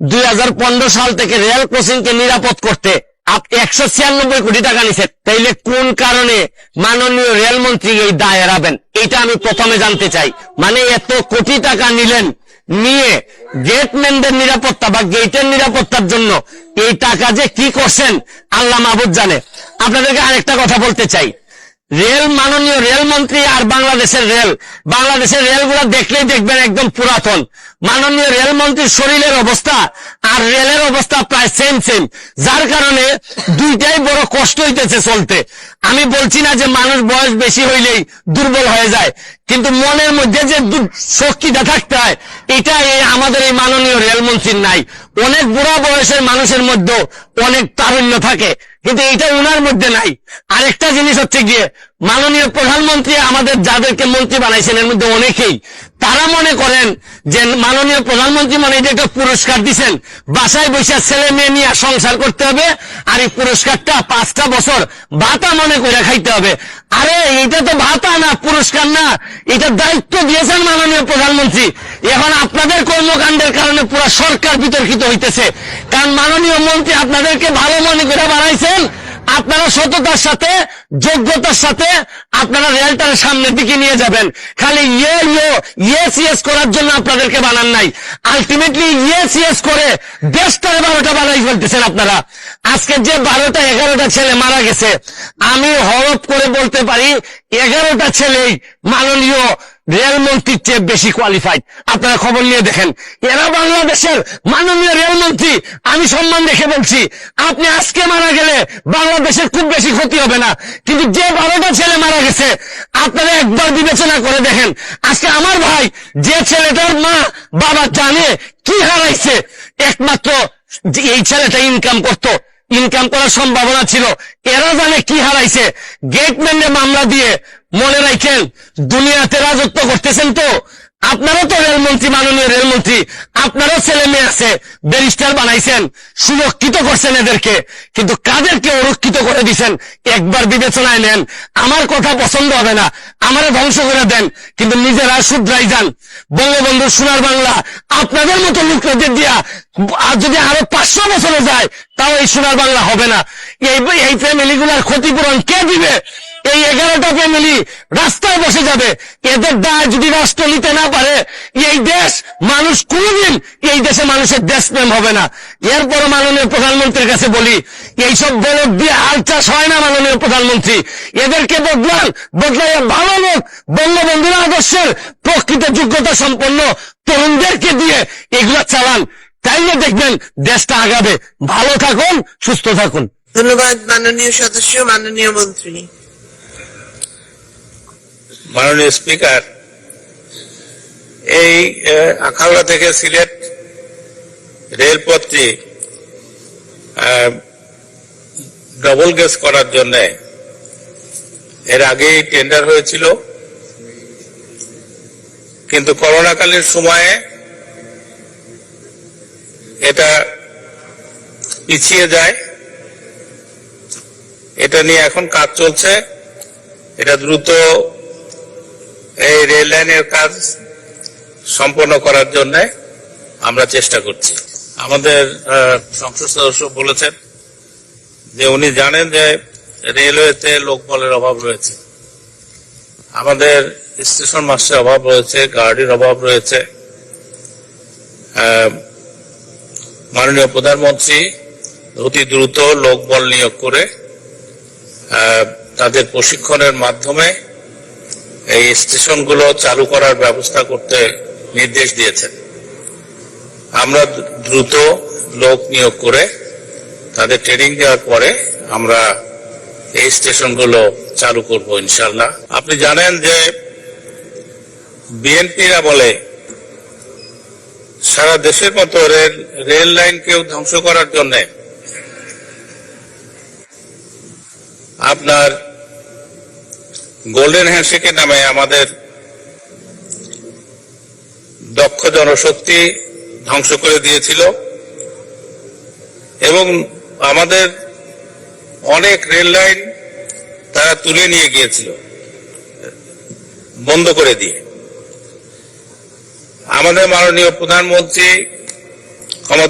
দুই হাজার পনেরো সাল থেকে রেল ক্রসিংকে নিরাপদ করতে একশো ছিয়ানব্বই কোটি টাকা নিছে। তাইলে কোন কারণে মাননীয় রেলমন্ত্রী এই দায় এড়াবেন? এটা আমি প্রথমে জানতে চাই। মানে এত কোটি টাকা নিলেন নিয়ে গেটম্যানদের নিরাপত্তা বা গেটের নিরাপত্তার জন্য এই টাকা যে কি করছেন, আল্লাহ মাহবুদ জানে। আপনাদেরকে আরেকটা কথা বলতে চাই। রেল মাননীয় রেল মন্ত্রী আর বাংলাদেশের রেল, বাংলাদেশের রেলগুলো দেখলেই দেখবেন একদম পুরাতন। মাননীয় রেল মন্ত্রীর শরীরের অবস্থা আর রেলের অবস্থা প্রায় সেম সেম যার কারণে দুইটাই বড় কষ্ট হইতেছে চলতে। আমি বলছি না যে মানুষ বয়স বেশি হইলেই দুর্বল হয়ে যায়, কিন্তু মনের মধ্যে যে শক্তিটা থাকতে হয় এটা আমাদের এই মাননীয় রেলমন্ত্রীর নাই। অনেক বুড়া বয়সের মানুষের মধ্যেও অনেক তারুণ্য থাকে, কিন্তু এটা উনার মধ্যে নাই। আরেকটা জিনিস হচ্ছে গিয়ে মাননীয় প্রধানমন্ত্রী আমাদের যাদেরকে মন্ত্রী বানাইছেন, এর মধ্যে অনেকেই, তারা মনে করেন যে মাননীয় প্রধানমন্ত্রী মানে এটা একটা পুরস্কার দিছেন, বাসায় বসে ছেলে মেয়ে নিয়ে সংসার করতে হবে, আর এই পুরস্কারটা পাঁচটা বছর ভাতা মনে করে খাইতে হবে। আরে এটা তো ভাতা না, পুরস্কার না, এটা দায়িত্ব দিয়েছেন মাননীয় প্রধানমন্ত্রী। এখন আপনাদের কর্মকাণ্ডের কারণে পুরো সরকার বিতর্কিত হইতেছে। কারণ মাননীয় মন্ত্রী আপনাদেরকে ভালো মনে করে বানাইছেন আপনারা সততার সাথে, যোগ্যতার সাথে আপনারা রেলটার সামনের দিকে নিয়ে যাবেন। খালি ইয়ে ইয়ে ইয়েস ইয়েস করার জন্য আপনাদেরকে বানান নাই। আলটিমেটলি ইয়েস ইয়েস করে দেশটার বারোটা বানাই ফেলতেছেন আপনারা। আজকে যে বারোটা, এগারোটা ছেলে মারা গেছে, আমি হরপ করে বলতে পারি, এগারোটা ছেলেই মাননীয় রেলমন্ত্রীর চেয়ে বেশি কোয়ালিফাইড আপনারা খবর নিয়ে দেখেন। এরা বাংলাদেশের মাননীয় রেলমন্ত্রী আমি সম্মান দেখে বলছি, আপনি আজকে মারা গেলে বাংলাদেশের খুব বেশি ক্ষতি হবে না। কিন্তু যে বারোটা ছেলে মারা গেছে, আপনারা একবার বিবেচনা করে দেখেন। আজকে আমার ভাই, যে ছেলেটার মা, বাবা জানে কি হারাইছে। একমাত্র এই ছেলেটা ইনকাম করতো। ইনকাম করার সম্ভাবনা ছিল। এরা জানে কি হারাইছে। গেটম্যানে মামলা দিয়ে মনে রাখেন, দুনিয়াতে রাজত্ব করতেছেন তো। আপনারও তো রেলমন্ত্রী মাননীয় রেলমন্ত্রী, আপনারও ছেলে মেয়ে আছে, ব্যারিস্টার বানাইছেন, সুরক্ষিত করছেন এদেরকে, কিন্তু কাদেরকে অরক্ষিত করে দিছেন, একবার বিবেচনায় নেন। আমার কথা পছন্দ হবে না, আমারে ধ্বংস করে দেন, কিন্তু নিজেরা শুধরাই যান। বঙ্গবন্ধু সোনার বাংলা, আপনাদের মতো লোকদের দিয়া, আর যদি আরও পাঁচশো বছরে যায়, তাও এই সোনার বাংলা হবে না। এই এই ফ্যামিলিগুলার ক্ষতিপূরণ কে দিবে? এই এগারোটা ফ্যামিলি রাস্তায় বসে যাবে। এদের দায় যদি রাষ্ট্র নিতে না পারে, এই দেশ মানুষ কোনদিন এই দেশে মানুষের দেশপ্রেম হবে না। এরপর মাননীয় প্রধানমন্ত্রীর কাছে বলি, এইসব বলদ দিয়ে হাল চাষ হয় না মাননীয় প্রধানমন্ত্রী। এদেরকে বদলান বদলাই ভালো লোক, বঙ্গবন্ধুর আদর্শের প্রকৃত যোগ্যতা সম্পন্ন তরুণদেরকে দিয়ে এগুলা চালান। তাইলে দেখবেন দেশটা আগাবে। ভালো থাকুন, সুস্থ থাকুন। ধন্যবাদ মাননীয় সদস্য, মাননীয় মন্ত্রী। মাননীয় স্পিকার, এই আখাউড়া থেকে সিলেট রেলপথটি ডবল গেজ করার জন্য, এর আগেই টেন্ডার হয়েছিল। কিন্তু করোনাকালীন সময়ে এটা পিছিয়ে যায়। এটা নিয়ে এখন কাজ চলছে। এটা দ্রুত এই রেল লাইনের কাজ সম্পন্ন করার জন্য আমরা চেষ্টা করছি। আমাদের সংসদ সদস্য বলেছেন যে উনি জানেন যে রেলওয়েতে লোকবলের অভাব রয়েছে। আমাদের স্টেশন মাস্টারের অভাব রয়েছে গার্ডের অভাব রয়েছে। মাননীয় প্রধানমন্ত্রী অতি দ্রুত লোকবল নিয়োগ করে তাদের প্রশিক্ষণের মাধ্যমে এই স্টেশনগুলো চালু করার ব্যবস্থা করতে নির্দেশ দিয়েছেন। আমরা দ্রুত লোক নিয়োগ করে তাদের ট্রেনিং দেওয়ার পরে আমরা এই স্টেশনগুলো চালু করব ইনশাল্লাহ আপনি জানেন যে বিএনপিরা বলে, সারা দেশের মতো রেল রেল লাইনকেও ধ্বংস করার জন্য আপনার গোল্ডেন হ্যান্ডশেকের নামে আমাদের দক্ষ জনশক্তি ধ্বংস করে দিয়েছিল। এবং আমাদের অনেক রেল লাইন তারা তুলে নিয়ে গিয়েছিল। বন্ধ করে দিয়ে। আমাদের মাননীয় প্রধানমন্ত্রী ক্ষমতা